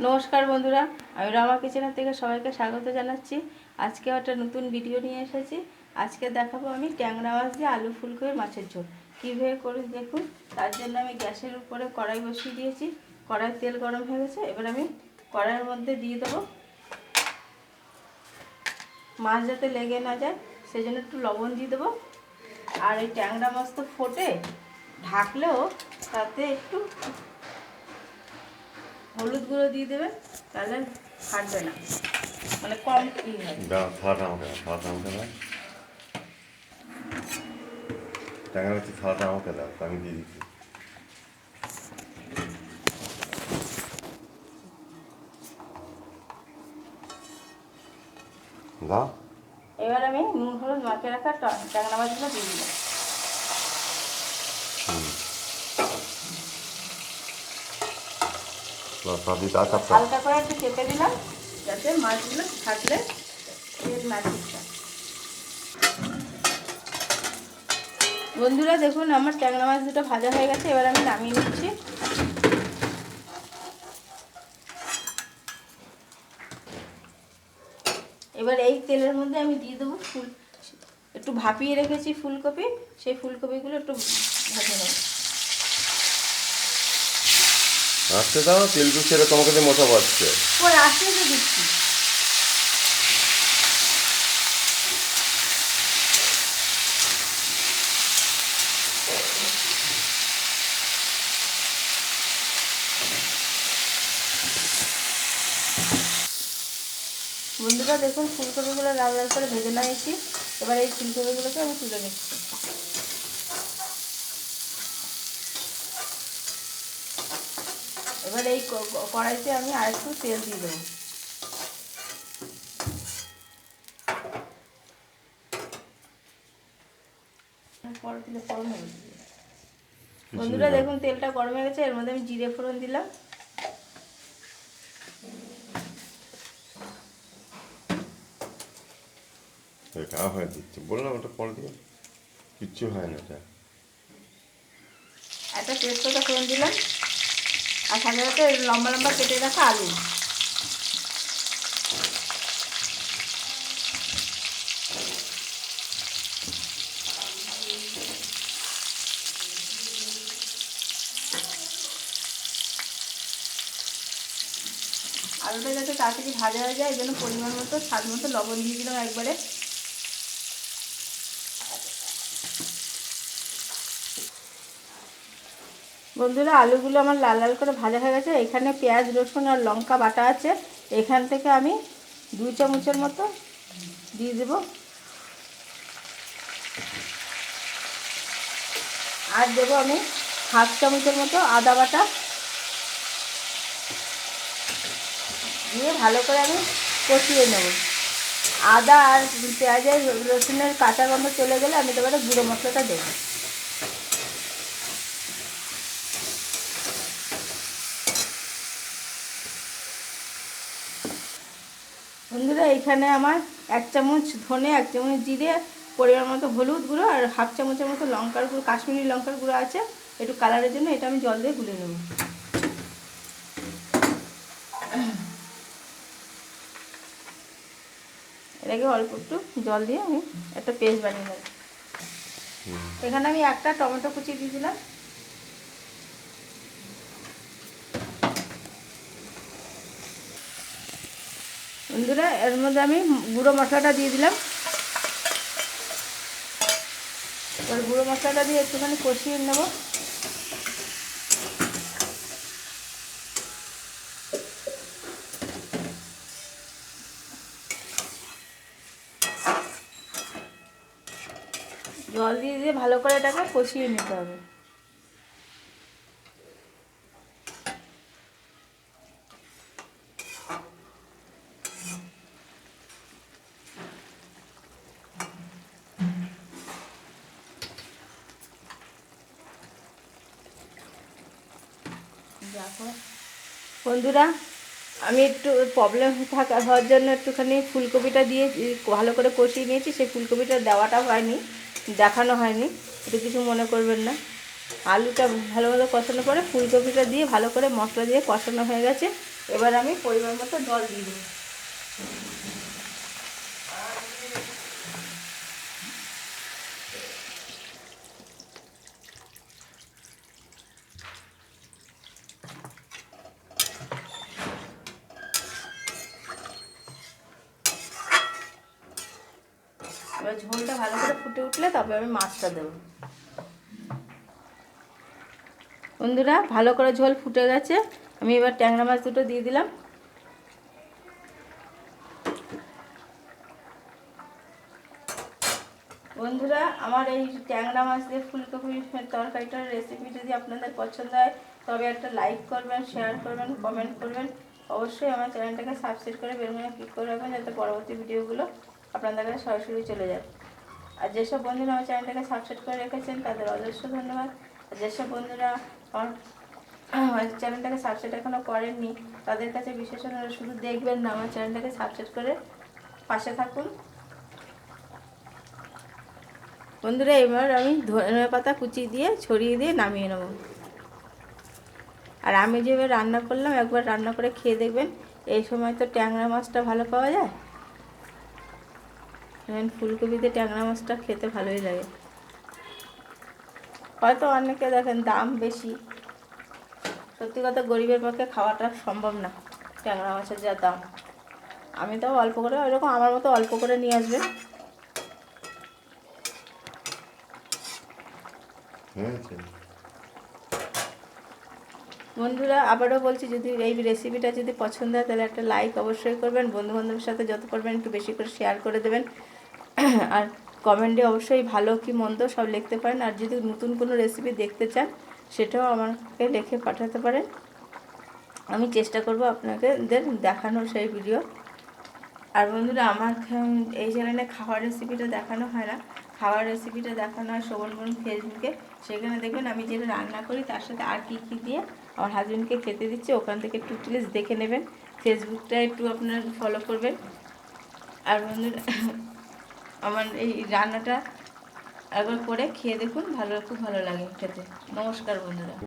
নমস্কার বন্ধুরা, আমি রমা কিচেনের থেকে সবাইকে স্বাগত জানাচ্ছি। আজকে একটা নতুন ভিডিও নিয়ে এসেছি। আজকে দেখাবো আমি ট্যাংরা মাছ দিয়ে আলু ফুলকপি মাছের ঝোল। কীভাবে করে দেখুন, তার জন্য আমি গ্যাসের উপরে কড়াই বসিয়ে দিয়েছি। কড়াই তেল গরম হয়ে গেছে, এবার আমি কড়াইয়ের মধ্যে দিয়ে দেবো। মাছ যাতে লেগে না যায় সেই জন্য একটু লবণ দিয়ে দেবো। আর এই ট্যাংরা মাছ তো ফোটে, ঢাকলেও তাতে একটু হলুদ গুঁড়ো দিয়ে দেবে তাহলে ফাটবে না। মানে কম ই দাও ট্যাংরা হচ্ছে থালাটা আমাকে আমি দিয়ে দিচ্ছি। দাও। এবার আমি নুন হলুদ মাখিয়ে রাখা ট- ট্যাংরা মাছগুলো দিয়ে দিলাম। হালকা করে একটু চেপে দিলাম, যাতে মাছগুলো থাকলে বন্ধুরা, দেখুন, আমার ট্যাংরা মাছ দুটো ভাজা হয়ে গেছে, এবার আমি নামিয়ে নিচ্ছি। এবার এই তেলের মধ্যে আমি দিয়ে দেবো ফুল একটু ভাপিয়ে রেখেছি ফুলকপি, সেই ফুলকপিগুলো একটু ভাজে নেব। আসতে দাও তেলকু ছেড়ে তোমাকে দিয়ে মশা পাচ্ছে। ওই আসতে তো দিচ্ছি বন্ধুরা, দেখুন ফুলকপিগুলো লাল লাল করে ভেজে নিয়েছি। এবার এই ফুলকপিগুলোকে আমি তুলে নিচ্ছি। এবার এই কড়াইতে আমি আরেকটু তেল দিয়ে দেবো। পরে দিলে গরম হয়ে বন্ধুরা দেখুন তেলটা গরম হয়ে গেছে এর মধ্যে আমি জিরে ফোড়ন দিলাম। এটা হয়ে দিচ্ছে। বললাম ওটা পরে দিও কিচ্ছু হয় না এটা। একটা তেজপাতা ফোড়ন দিলাম। আর সাথে সাথে লম্বা লম্বা কেটে রাখা আলু। আলুটা যাতে তাড়াতাড়ি ভাজা হয়ে যায়, এই জন্য পরিমাণ মতো স্বাদ মতো লবণ দিয়ে দিলাম একবারে। বন্ধুরা, আলুগুলো আমার লাল লাল করে ভাজা হয়ে গেছে। এখানে পেঁয়াজ, রসুন আর লঙ্কা বাটা আছে। এখান থেকে আমি দুই চামচের মতো দিয়ে দেব। আর দেবো আমি হাফ চামচের মতো আদা বাটা। দিয়ে ভালো করে আমি কষিয়ে নেব। আদা আর পেঁয়াজের রসুনের কাঁচা গন্ধ চলে গেলে আমি তারপরে গুঁড়ো মশলাটা দেবো। বন্ধুরা এখানে আমার এক চামচ ধনে এক চামচ জিরে পরিমাণ মতো হলুদ গুঁড়ো আর হাফ চামচের মতো লঙ্কার গুঁড়ো কাশ্মীরি লঙ্কার গুঁড়ো আছে। একটু কালারের জন্য এটা আমি জল দিয়ে গুলে নেব। এটাকে অল্প একটু জল দিয়ে আমি একটা পেস্ট বানিয়ে নেব। এখানে আমি একটা টমেটো কুচি দিয়ে বন্ধুরা, এর মধ্যে আমি গুঁড়ো মশলাটা দিয়ে দিলাম। এবার গুঁড়ো মশলাটা দিয়ে একটুখানি কষিয়ে নেব। জল দিয়ে দিয়ে ভালো করে এটাকে কষিয়ে নিতে হবে। বন্ধুরা, আমি একটু প্রবলেম থাকা হওয়ার জন্য একটুখানি ফুলকপিটা দিয়ে ভালো করে কষিয়ে নিয়েছি। সেই ফুলকপিটা দেওয়াটা হয়নি, দেখানো হয়নি। একটু কিছু মনে করবেন না। আলুটা ভালোভাবে কষানোর পরে ফুলকপিটা দিয়ে ভালো করে মশলা দিয়ে কষানো হয়ে গেছে। এবার আমি পরিমাণ মতো জল দিয়ে দেবো। এবার ঝোলটা ভালো করে ফুটে উঠলে তবে আমি মাছটা দেবো। বন্ধুরা, ভালো করে ঝোল ফুটে গেছে। আমি এবার ট্যাংরা মাছ দুটো দিয়ে দিলাম। বন্ধুরা, আমার এই ট্যাংরা মাছ দিয়ে ফুলকপি তরকারিটার রেসিপি যদি আপনাদের পছন্দ হয়, তবে একটা লাইক করবেন শেয়ার করবেন কমেন্ট করবেন। অবশ্যই আমার চ্যানেলটাকে সাবস্ক্রাইব করে বেলগুলো ক্লিক করে রাখবেন, যাতে পরবর্তী ভিডিওগুলো আপনাদের কাছে সরাসরি চলে যায় আর যেসব বন্ধুরা আমার চ্যানেলটাকে সাবস্ক্রাইব করে রেখেছেন, তাদের অজস্র ধন্যবাদ। আর যেসব বন্ধুরা আমার আমার চ্যানেলটাকে সাবস্ক্রাইব এখনও করেননি, তাদের কাছে বিশেষ অনুরোধ, শুধু দেখবেন না আমার চ্যানেলটাকে সাবস্ক্রাইব করে পাশে থাকুন। বন্ধুরা, এবার আমি ধনে পাতা কুচি দিয়ে, ছড়িয়ে দিয়ে নামিয়ে নেব। আর আমি যেভাবে রান্না করলাম, একবার রান্না করে খেয়ে দেখবেন, এই সময় তো ট্যাংরা মাছটা ভালো পাওয়া যায়। এখন ফুলকপিতে ট্যাংরা মাছটা খেতে ভালোই লাগে। হয়তো অনেকে দেখেন দাম বেশি। সত্যি কথা গরিবের পক্ষে খাওয়াটা সম্ভব না ট্যাংরা মাছের যা দাম। আমি তো অল্প করে ওইরকম আমার মতো অল্প করে নিয়ে আসবে। বন্ধুরা আবারও বলছি যদি এই রেসিপিটা যদি পছন্দ হয় তাহলে একটা লাইক অবশ্যই করবেন। বন্ধু বান্ধবের সাথে যত পারবেন একটু বেশি করে শেয়ার করে দেবেন। আর কমেন্টে অবশ্যই ভালো কি মন্দ সব লিখতে পারেন। আর যদি নতুন কোনো রেসিপি দেখতে চান, সেটাও আমাকে লিখে পাঠাতে পারেন। আমি চেষ্টা করব দেন দেখানোর সেই ভিডিও আর বন্ধুরা, আমার এই চ্যানেলে খাওয়ার রেসিপিটা দেখানো হয় না। খাওয়ার রেসিপিটা দেখানো হয় শোভন বোন ফেসবুকে। সেখানে দেখবেন আমি যেটা রান্না করি, তার সাথে আর কী কী দিয়ে আমার হাজবেন্ডকে খেতে দিচ্ছি, ওখান থেকে একটু প্লিজ দেখে নেবেন। ফেসবুকটা একটু আপনার ফলো করবেন। আর বন্ধুরা আমার এই রান্নাটা একবার করে খেয়ে দেখুন ভালো খুব ভালো লাগে খেতে। নমস্কার বন্ধুরা।